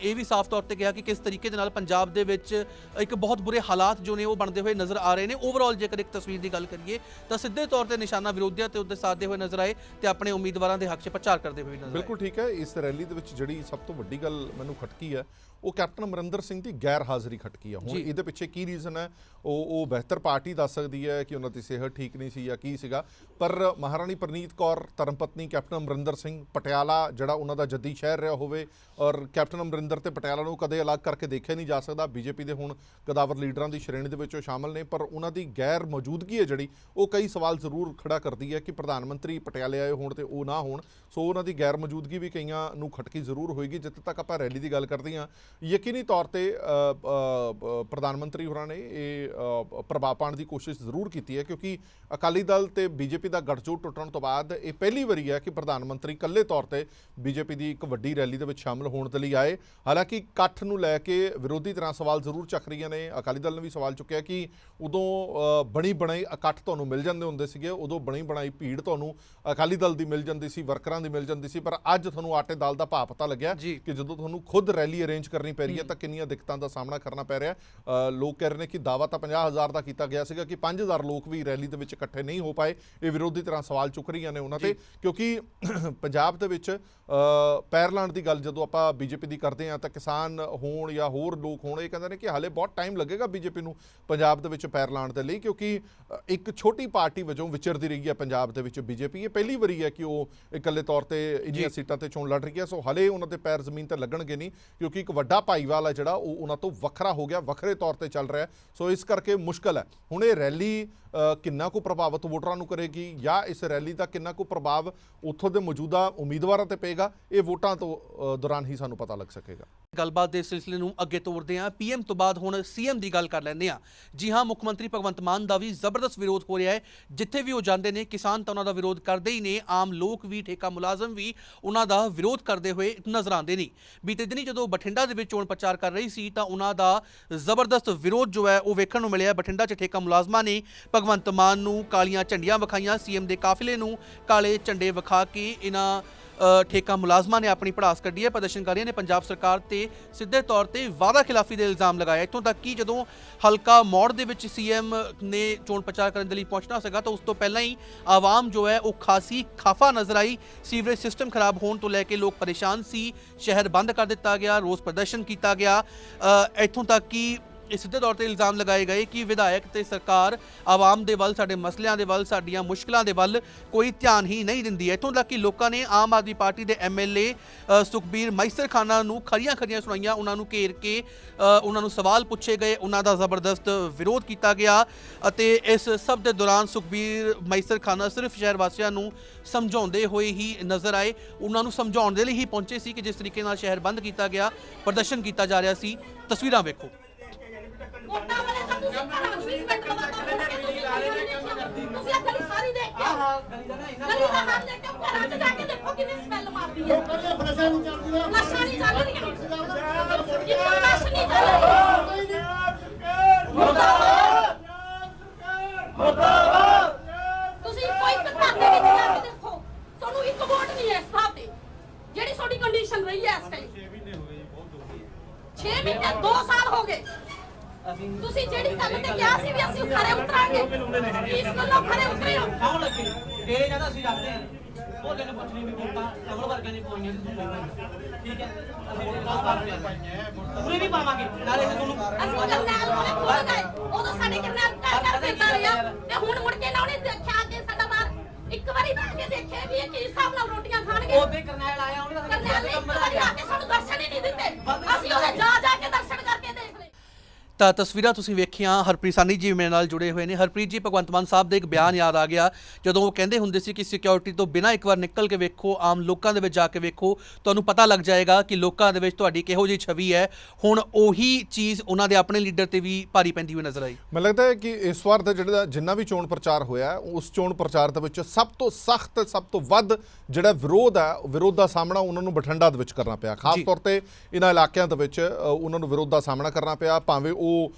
ਇਹ ਵੀ ਸਾਫ਼ ਤੌਰ ਤੇ ਕਿਹਾ ਕਿ ਕਿਸ ਤਰੀਕੇ ਦੇ ਨਾਲ ਪੰਜਾਬ ਦੇ ਵਿੱਚ ਇੱਕ ਬਹੁਤ ਬੁਰੇ ਹਾਲਾਤ ਜੋ ਨੇ ਉਹ ਬਣਦੇ ਹੋਏ ਨਜ਼ਰ ਆ ਰਹੇ ਨੇ। ਓਵਰਆਲ ਜੇਕਰ ਇੱਕ ਤਸਵੀਰ ਦੀ ਗੱਲ ਕਰੀਏ ਤਾਂ ਸਿੱਧੇ ਤੌਰ ਤੇ ਨਿਸ਼ਾਨਾ ਵਿਰੋਧੀਆਂ ਤੇ ਉੱਤੇ ਸਾਧਦੇ ਹੋਏ ਨਜ਼ਰ ਆਏ ਤੇ ਆਪਣੇ ਉਮੀਦਵਾਰਾਂ ਦੇ ਹੱਕ 'ਚ ਪ੍ਰਚਾਰ ਕਰਦੇ ਹੋਏ ਵੀ ਨਜ਼ਰ ਬਿਲਕੁਲ ਠੀਕ ਹੈ ਇਸ ਰੈਲੀ ਦੇ ਵਿੱਚ ਜਿਹੜੀ ਸਭ ਤੋਂ ਵੱਡੀ ਗੱਲ ਮੈਨੂੰ ਖਟਕੀ ਹੈ ਉਹ ਕੈਪਟਨ ਅਮਰਿੰਦਰ ਸਿੰਘ ਦੀ ਗੈਰ ਹਾਜ਼ਰੀ ਖਟਕੀ ਹੈ ਹੁਣ। ਇਹਦੇ ਪਿੱਛੇ ਕੀ ਰੀਜ਼ਨ ਹੈ? ਉਹ ਉਹ ਬਿਹਤਰ ਪਾਰਟੀ ਦੱਸ ਸਕਦੀ ਹੈ ਕਿ ਉਹਨਾਂ ਦੀ ਸਿਹਤ ਠੀਕ ਨਹੀਂ ਸੀ ਜਾਂ ਕੀ ਸੀਗਾ। ਪਰ ਮਹਾਰਾਣੀ ਪ੍ਰਨੀਤ ਕੌਰ ਧਰਮਪਤਨੀ ਕੈਪਟਨ ਅਮਰਿੰਦਰ ਸਿੰਘ ਪਟਿਆਲਾ ਜਿਹੜਾ ਉਹਨਾਂ ਦਾ ਜੱਦੀ ਸ਼ਹਿਰ ਰਿਹਾ ਹੋਵੇ ਔਰ ਕੈਪਟਨ ਅਮਰਿੰਦਰ ਤੇ ਪਟਿਆਲਾ ਨੂੰ ਕਦੇ ਅਲੱਗ ਕਰਕੇ ਦੇਖਿਆ ਨਹੀਂ ਜਾ ਸਕਦਾ। ਬੀਜੇਪੀ ਦੇ ਹੁਣ ਕਦਾਵਰ ਲੀਡਰਾਂ ਦੀ ਸ਼੍ਰੇਣੀ ਦੇ ਵਿੱਚ ਉਹ ਸ਼ਾਮਲ ਨੇ ਪਰ ਉਹਨਾਂ ਦੀ ਗੈਰ ਮੌਜੂਦਗੀ ਹੈ ਜਿਹੜੀ ਉਹ ਕਈ ਸਵਾਲ ਜ਼ਰੂਰ ਖੜਾ ਕਰਦੀ ਹੈ ਕਿ ਪ੍ਰਧਾਨ ਮੰਤਰੀ ਪਟਿਆਲੇ ਆਏ ਹੋਣ ਤੇ ਉਹ ਨਾ ਹੋਣ। ਸੋ ਉਹਨਾਂ ਦੀ ਗੈਰ ਮੌਜੂਦਗੀ ਵੀ ਕਈਆਂ ਨੂੰ ਖਟਕੀ ਜ਼ਰੂਰ ਹੋਏਗੀ, ਜਿੱਥੇ ਤੱਕ ਆਪਾਂ ਰੈਲੀ ਦੀ ਗੱਲ ਕਰਦੇ ਹਾਂ। ਯਕੀਨੀ ਤੌਰ ਤੇ ਪ੍ਰਧਾਨ ਮੰਤਰੀ ਹੋਰਾਂ ਨੇ ਇਹ ਪ੍ਰਭਾਵ ਪਾਉਣ ਦੀ ਕੋਸ਼ਿਸ਼ ਜ਼ਰੂਰ ਕੀਤੀ ਹੈ, ਕਿਉਂਕਿ ਅਕਾਲੀ ਦਲ ਤੇ ਬੀਜੇਪੀ ਦਾ ਗੱਠਜੋੜ ਟੁੱਟਣ ਤੋਂ ਬਾਅਦ ਇਹ ਪਹਿਲੀ ਵਾਰੀ ਹੈ ਕਿ ਪ੍ਰਧਾਨ ਮੰਤਰੀ ਇਕੱਲੇ ਤੌਰ ਤੇ ਬੀਜੇਪੀ ਦੀ ਇੱਕ ਵੱਡੀ ਰੈਲੀ ਦੇ ਵਿੱਚ ਸ਼ਾਮਲ ਹੋਣ ਦੇ ਲਈ ਆਏ। ਹਾਲਾਂਕਿ ਇਕੱਠ ਨੂੰ ਲੈ ਕੇ ਵਿਰੋਧੀ ਤਰ੍ਹਾਂ ਸਵਾਲ ਜ਼ਰੂਰ ਚੱਕ ਰਹੀਆਂ ਨੇ। ਅਕਾਲੀ ਦਲ ਨੇ ਵੀ ਸਵਾਲ ਚੁੱਕਿਆ ਕਿ ਉਦੋਂ ਬਣੀ ਬਣਾਈ ਇਕੱਠ ਤੁਹਾਨੂੰ ਮਿਲ ਜਾਂਦੇ ਹੁੰਦੇ ਸੀਗੇ, ਉਦੋਂ ਬਣੀ ਬਣਾਈ ਭੀੜ ਤੁਹਾਨੂੰ ਅਕਾਲੀ ਦਲ ਦੀ ਮਿਲ ਜਾਂਦੀ ਸੀ, ਵਰਕਰਾਂ ਦੀ ਮਿਲ ਜਾਂਦੀ ਸੀ ਪਰ ਅੱਜ ਤੁਹਾਨੂੰ ਆਟੇ ਦਾਲ ਦਾ ਭਾਅ ਪਤਾ ਲੱਗਿਆ। ਕਿ ਜਦੋਂ ਤੁਹਾਨੂੰ ਖੁਦ ਰੈਲੀ ਅਰੇਂਜ ਕਰਨੀ ਪੈ ਰਹੀ ਹੈ ਤਾਂ ਕਿੰਨੀਆਂ ਦਿੱਕਤਾਂ ਦਾ ਸਾਹਮਣਾ ਕਰਨਾ ਪੈ ਰਿਹਾ ਲੋਕ ਕਹਿ ਰਹੇ ਨੇ ਕਿ ਦਾਵਾ ਤਾਂ 50000 ਦਾ ਕੀਤਾ ਗਿਆ ਸੀਗਾ ਕਿ 5000 ਲੋਕ ਵੀ ਰੈਲੀ ਦੇ ਵਿੱਚ ਇਕੱਠੇ ਨਹੀਂ ਹੋ ਪਾਏ। ਇਹ ਵਿਰੋਧੀ ਤਰ੍ਹਾਂ ਸਵਾਲ ਚੁੱਕ ਰਹੀਆਂ ਨੇ ਉਹਨਾਂ ਤੇ ਕਿਉਂਕਿ ਪੰਜਾਬ ਦੇ ਵਿੱਚ ਅ, ਪੈਰ ਲਾਉਣ ਦੀ ਗੱਲ ਜਦੋਂ ਆਪਾਂ ਬੀਜੇਪੀ ਦੀ ਕਰਦੇ ਹਾਂ ਤਾਂ ਕਿਸਾਨ ਹੋਣ ਜਾਂ ਹੋਰ ਲੋਕ ਹੋਣ ਇਹ ਕਹਿੰਦੇ ਨੇ ਕਿ ਹਾਲੇ ਬਹੁਤ ਟਾਈਮ ਲੱਗੇਗਾ ਬੀਜੇਪੀ ਨੂੰ ਪੰਜਾਬ ਦੇ ਵਿੱਚ ਪੈਰ ਲਾਉਣ ਦੇ ਲਈ ਕਿਉਂਕਿ ਇੱਕ ਛੋਟੀ ਪਾਰਟੀ ਵਜੋਂ ਵਿਚਰਦੀ ਰਹੀ ਹੈ ਪੰਜਾਬ ਦੇ ਵਿੱਚ ਬੀਜੇਪੀ। ਇਹ ਪਹਿਲੀ ਵਾਰੀ ਹੈ ਕਿ ਉਹ ਇਕੱਲੇ ਤੌਰ ਤੇ ਇੰਨੀਆਂ ਸੀਟਾਂ ਤੇ ਚੋਣ ਲੜ ਰਹੀ ਹੈ ਸੋ ਹਲੇ ਉਹਨਾਂ ਦੇ ਪੈਰ ਜ਼ਮੀਨ ਤੇ ਲੱਗਣਗੇ ਨਹੀਂ ਕਿਉਂਕਿ ਇੱਕ ਵੱਡਾ ਭਾਈਵਾਲ ਹੈ ਜਿਹੜਾ ਉਹ ਉਹਨਾਂ ਤੋਂ ਵੱਖਰਾ ਹੋ ਗਿਆ ਵੱਖਰੇ ਤੌਰ ਤੇ ਚੱਲ ਰਿਹਾ। ਸੋ ਇਸ ਕਰਕੇ ਮੁਸ਼ਕਲ ਹੈ। ਹੁਣ ਇਹ ਰੈਲੀ ਕਿੰਨਾ ਕੁ ਪ੍ਰਭਾਵਿਤ ਵੋਟਰਾਂ ਨੂੰ ਕਰੇਗੀ ਜਾਂ ਇਸ ਰੈਲੀ ਦਾ ਕਿੰਨਾ ਕੁ ਪ੍ਰਭਾਵ ਉੱਥੋਂ ਦੇ ਮੌਜੂਦਾ ਉਮੀਦਵਾਰਾਂ ਤੇ ਪਏਗਾ ਇਹ ਵੋਟਾਂ ਤੋਂ ਦੌਰਾਨ ਹੀ ਸਾਨੂੰ ਪਤਾ ਲੱਗ ਸਕੇਗਾ। ਗੱਲਬਾਤ ਦੇ ਸਿਲਸਿਲੇ ਨੂੰ ਅੱਗੇ ਤੋਰਦੇ ਹਾਂ। ਪੀਐਮ ਤੋਂ ਬਾਅਦ ਹੁਣ ਸੀਐਮ ਦੀ ਗੱਲ ਕਰ ਲੈਂਦੇ ਹਾਂ। ਜੀ ਹਾਂ, ਮੁੱਖ ਮੰਤਰੀ ਭਗਵੰਤ ਮਾਨ ਦਾ ਵੀ ਜ਼ਬਰਦਸਤ ਵਿਰੋਧ ਹੋ ਰਿਹਾ ਹੈ। ਜਿੱਥੇ ਵੀ ਉਹ ਜਾਂਦੇ ਨੇ, ਕਿਸਾਨ ਤਾਂ ਉਹਨਾਂ ਦਾ ਵਿਰੋਧ ਕਰਦੇ ਹੀ ਨੇ। ਆਮ ਲੋਕ ਵੀ, ਠੇਕਾ ਮੁਲਾਜ਼ਮ ਵੀ ਉਹਨਾਂ ਦਾ ਵਿਰੋਧ ਕਰਦੇ ਹੋਏ ਨਜ਼ਰ ਆਉਂਦੇ ਨੇ। ਬੀਤੇ ਦਿਨੀ ਜਦੋਂ ਬਠਿੰਡਾ ਦੇ ਵਿੱਚ ਚੋਣ ਪ੍ਰਚਾਰ ਕਰ ਰਹੀ ਸੀ, ਤਾਂ ਉਹਨਾਂ ਦਾ ਜ਼ਬਰਦਸਤ ਵਿਰੋਧ ਜੋ ਹੈ, ਉਹ ਵੇਖਣ ਨੂੰ ਮਿਲਿਆ। ਬਠਿੰਡਾ 'ਚ ਠੇਕਾ ਮੁਲਾਜ਼ਮਾਂ ਨੇ ਭਗਵੰਤ ਮਾਨ ਨੂੰ ਕਾਲੀਆਂ ਝੰਡੀਆਂ ਵਿਖਾਈਆਂ। ਸੀਐਮ ਦੇ ਕਾਫਲੇ ਨੂੰ ਕਾਲੇ ਝੰਡੇ ਵਿਖਾ ਕੇ ਇਹਨਾਂ ਠੇਕਾ ਮੁਲਾਜ਼ਮਾਂ ਨੇ ਆਪਣੀ ਪੜਾਸ ਕੱਢੀ ਹੈ। ਪ੍ਰਦਰਸ਼ਨਕਾਰੀਆਂ ਨੇ ਪੰਜਾਬ ਸਰਕਾਰ ਤੇ ਸਿੱਧੇ ਤੌਰ ਤੇ ਵਾਅਦਾ ਖਿਲਾਫੀ ਦੇ ਇਲਜ਼ਾਮ ਲਗਾਇਆ ਇੱਥੋਂ ਤੱਕ ਕਿ ਜਦੋਂ ਹਲਕਾ ਮੌੜ ਦੇ ਵਿੱਚ ਸੀਐਮ ਨੇ ਚੋਣ ਪ੍ਰਚਾਰ ਕਰਨ ਦੇ ਲਈ ਪਹੁੰਚਣਾ ਸੀਗਾ ਤਾਂ ਉਸ ਤੋਂ ਪਹਿਲਾਂ ਹੀ ਆਵਾਮ ਜੋ ਹੈ ਉਹ ਖਾਸੀ ਖਾਫਾ ਨਜ਼ਰ ਆਈ। ਸੀਵਰੇਜ ਸਿਸਟਮ ਖਰਾਬ ਹੋਣ ਤੋਂ ਲੈ ਕੇ ਲੋਕ ਪਰੇਸ਼ਾਨ ਸੀ। ਸ਼ਹਿਰ ਬੰਦ ਕਰ ਦਿੱਤਾ ਗਿਆ ਰੋਸ ਪ੍ਰਦਰਸ਼ਨ ਕੀਤਾ ਗਿਆ। ਅ, ਇੱਥੋਂ ਤੱਕ ਕਿ ਇਹ ਸਿੱਧੇ ਤੌਰ ਤੇ ਇਲਜ਼ਾਮ ਲਗਾਏ ਗਏ ਕਿ ਵਿਧਾਇਕ ਤੇ ਸਰਕਾਰ ਆਵਾਮ ਦੇ ਵੱਲ, ਸਾਡੇ ਮਸਲਿਆਂ ਦੇ ਵੱਲ, ਸਾਡੀਆਂ ਮੁਸ਼ਕਲਾਂ ਦੇ ਵੱਲ ਕੋਈ ਧਿਆਨ ਹੀ ਨਹੀਂ ਦਿੰਦੀ ਹੈ। ਇੱਥੋਂ ਤੱਕ ਕਿ ਲੋਕਾਂ ਨੇ ਆਮ ਆਦਮੀ ਪਾਰਟੀ ਦੇ ਐਮਐਲਏ ਸੁਖਬੀਰ ਮೈਸਰ ਖਾਨਾ ਨੂੰ ਖਰੀਆਂ ਖਰੀਆਂ ਸੁਣਾਈਆਂ। ਉਹਨਾਂ ਨੂੰ ਘੇਰ ਕੇ ਉਹਨਾਂ ਨੂੰ ਸਵਾਲ ਪੁੱਛੇ ਗਏ। ਉਹਨਾਂ ਦਾ ਜ਼ਬਰਦਸਤ ਵਿਰੋਧ ਕੀਤਾ ਗਿਆ ਅਤੇ ਇਸ ਸਭ ਦੇ ਦੌਰਾਨ ਸੁਖਬੀਰ ਮૈਸਰ ਖਾਨਾ ਸਿਰਫ ਸ਼ਹਿਰ ਵਾਸੀਆਂ ਨੂੰ ਸਮਝਾਉਂਦੇ ਹੋਏ ਹੀ ਨਜ਼ਰ ਆਏ। ਉਹਨਾਂ ਨੂੰ ਸਮਝਾਉਣ ਦੇ ਲਈ ਹੀ ਪਹੁੰਚੇ ਸੀ ਕਿ ਜਿਸ ਤਰੀਕੇ ਨਾਲ ਸ਼ਹਿਰ ਬੰਦ ਕੀਤਾ ਗਿਆ, ਪ੍ਰਦਰਸ਼ਨ ਕੀਤਾ ਜਾ ਰਿਹਾ ਸੀ। ਤਸਵੀਰਾਂ ਵੇਖੋ। ਵੋਟਾਂ ਵਾਲੇ ਤਾਂ ਤੁਸੀਂ ਘਰਾਂ ਨੂੰ 20 ਮਿੰਟ ਲਵਾਤਾ ਤੁਸੀਂ ਆਹ ਗਲੀ ਸਾਰੀ ਦੇਖ ਕੇ ਆਓ। ਗਲੀ ਦਾ ਹਾਲ ਦੇਖ ਕੇ ਘਰਾਂ 'ਚ ਜਾ ਕੇ ਦੇਖੋ ਕਿੰਨੀ ਸਮੈਲ ਮਾਰਦੀ ਹੈ ਫਲਸ਼ਾਂ ਨਹੀਂ ਚੱਲ ਰਹੀਆਂ ਵੀ ਇਹ ਕੀ ਹਿਸਾਬ ਨਾਲ ਰੋਟੀਆਂ ਖਾਣਗੇ ਉਹਦੇ ਕਰਨੈਲ ਆਇਆ ਉਹਨੇ ਤਾਂ ਕਰਨੈਲ ਨੇ ਇੱਕ ਵਾਰੀ ਆ ਕੇ ਸਾਨੂੰ ਦਰਸ਼ਨ ਹੀ ਨਹੀਂ ਦਿੱਤੇ। ਅਸੀਂ ਉਹਦੇ ਜਾ ਜਾ ਕੇ ਦਰਸ਼ਨ ਕਰਕੇ ਦੇਖ ਲਏ ਤਾਂ ਤਸਵੀਰਾਂ ਤੁਸੀਂ ਵੇਖੀਆਂ ਹਰਪ੍ਰੀਤ ਸਾਨੀ ਜੀ ਮੇਰੇ ਨਾਲ ਜੁੜੇ ਹੋਏ ਨੇ। ਹਰਪ੍ਰੀਤ ਜੀ ਭਗਵੰਤ ਮਾਨ ਸਾਹਿਬ ਦਾ ਇੱਕ ਬਿਆਨ ਯਾਦ ਆ ਗਿਆ। ਜਦੋਂ ਉਹ ਕਹਿੰਦੇ ਹੁੰਦੇ ਸੀ ਕਿ ਸਿਕਿਉਰਿਟੀ ਤੋਂ ਬਿਨਾਂ ਇੱਕ ਵਾਰ ਨਿਕਲ ਕੇ ਵੇਖੋ ਆਮ ਲੋਕਾਂ ਦੇ ਵਿੱਚ ਜਾ ਕੇ ਵੇਖੋ ਤੁਹਾਨੂੰ ਪਤਾ ਲੱਗ ਜਾਏਗਾ ਕਿ ਲੋਕਾਂ ਦੇ ਵਿੱਚ ਤੁਹਾਡੀ ਕਿਹੋ ਜਿਹੀ ਛਵੀ ਹੈ। ਹੁਣ ਉਹੀ ਚੀਜ਼ ਉਹਨਾਂ ਦੇ ਆਪਣੇ ਲੀਡਰ ਤੇ ਵੀ ਭਾਰੀ ਪੈਂਦੀ ਹੋਈ ਨਜ਼ਰ ਆਈ। ਮੈਨੂੰ ਲੱਗਦਾ ਹੈ ਕਿ ਇਸ ਵਾਰ ਦਾ ਜਿਹੜਾ ਜਿੰਨਾ ਵੀ ਚੋਣ ਪ੍ਰਚਾਰ ਹੋਇਆ ਉਸ ਚੋਣ ਪ੍ਰਚਾਰ ਦੇ ਵਿੱਚ ਸਭ ਤੋਂ ਸਖਤ ਸਭ ਤੋਂ ਵੱਧ ਜਿਹੜਾ ਵਿਰੋਧ ਹੈ ਵਿਰੋਧ ਦਾ ਸਾਹਮਣਾ ਉਹਨਾਂ ਨੂੰ ਬਠਿੰਡਾ ਦੇ ਵਿੱਚ ਕਰਨਾ ਪਿਆ। ਖਾਸ। ਤੌਰ ਤੇ ਇਹਨਾਂ ਇਲਾਕਿਆਂ ਦੇ ਵਿੱਚ ਉਹਨਾਂ ਨੂੰ ਵਿਰੋਧ ਦਾ ਸਾਹਮਣਾ ਕਰਨਾ ਪਿਆ। ਭਾਵੇਂ ਉਹ o,